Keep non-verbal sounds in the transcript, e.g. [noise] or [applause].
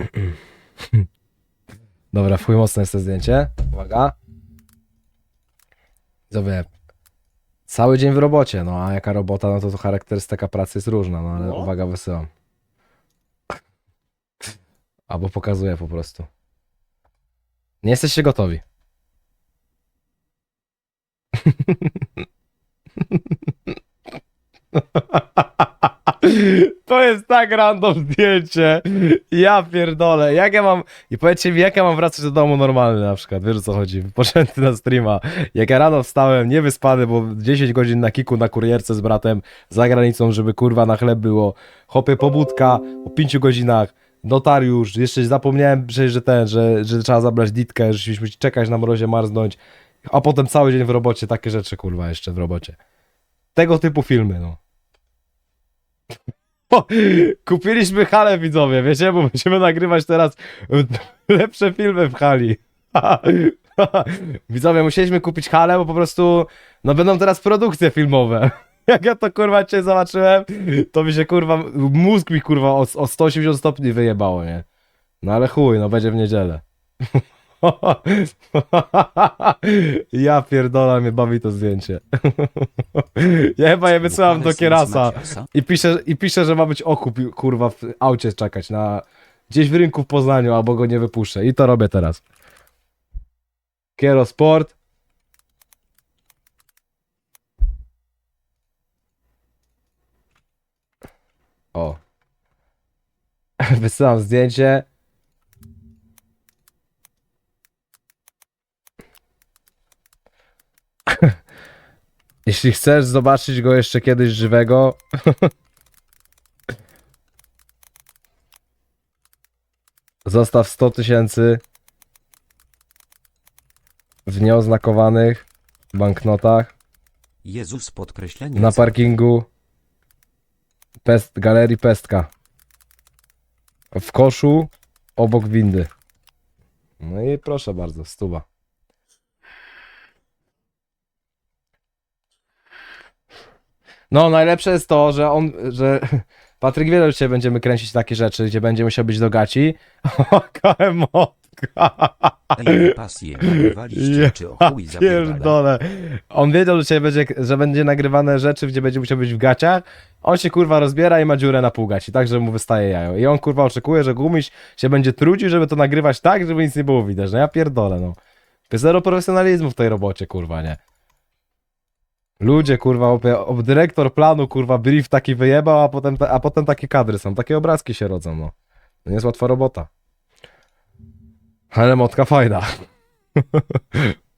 [clears throat] Dobra, w chuj mocne jest to zdjęcie. Uwaga. Zobacz. Cały dzień w robocie, no a jaka robota, no to, to charakterystyka pracy jest różna, no ale No. uwaga, wysyłam. Albo pokazuję po prostu. Nie jesteście gotowi. [laughs] To jest tak random zdjęcie. Ja pierdolę. Jak ja mam. I powiedzcie mi, jak ja mam wracać do domu normalny na przykład. Wiesz o co chodzi? Poczęty na streama. Jak ja rano wstałem, niewyspany, bo 10 godzin na kiku na kurierce z bratem za granicą, żeby kurwa na chleb było. Hopie pobudka po 5 godzinach. Notariusz, jeszcze zapomniałem przecież, że ten, że, że trzeba zabrać ditkę, że musieliśmy czekać na mrozie, marznąć. A potem cały dzień w robocie, takie rzeczy kurwa jeszcze w robocie. Tego typu filmy, no. [laughs] Kupiliśmy halę widzowie, wiecie, bo będziemy nagrywać teraz [laughs] lepsze filmy w hali. [laughs] widzowie, musieliśmy kupić halę, bo po prostu, no będą teraz produkcje filmowe. Jak ja to kurwa cię zobaczyłem, to mi się kurwa, mózg mi kurwa o, o 180 stopni wyjebało, nie? No ale chuj, no będzie w niedzielę. [laughs] ja pierdolę, mnie bawi to zdjęcie. ja chyba je wysyłam do Kierasa. I pisze, I pisze, że ma być okup, kurwa, w aucie czekać na... Gdzieś w rynku w Poznaniu, albo go nie wypuszczę. I to robię teraz. Kiero Sport. O. [laughs] Wysyłam zdjęcie. Jeśli chcesz zobaczyć go jeszcze kiedyś żywego, [laughs] zostaw 100 tysięcy w nieoznakowanych banknotach Jezus podkreślenie. na parkingu Pest, Galerii Pestka w koszu obok windy. No i proszę bardzo, stuba. No, najlepsze jest to, że on, że [laughs] Patryk wie, że dzisiaj będziemy kręcić takie rzeczy, gdzie będzie musiał być do gaci. Oka emotka. Ej, pasję, nagrywaliście, Ja czy o chuj zapierdala? Pierdolę. On wiedział, że, dzisiaj będzie, że będzie nagrywane rzeczy, gdzie będzie musiał być w gaciach. On się kurwa rozbiera i ma dziurę na pół gaci, tak, że mu wystaje jajo. I on kurwa oczekuje, że gumiś się będzie trudził, żeby to nagrywać tak, żeby nic nie było widać. No ja pierdolę, no. Zero profesjonalizmu w tej robocie, kurwa, nie. Ludzie, kurwa, opie- ob- dyrektor planu, kurwa, brief taki wyjebał, a potem, a potem takie kadry są, takie obrazki się rodzą, no. To nie jest łatwa robota. Ale motka fajna. [laughs]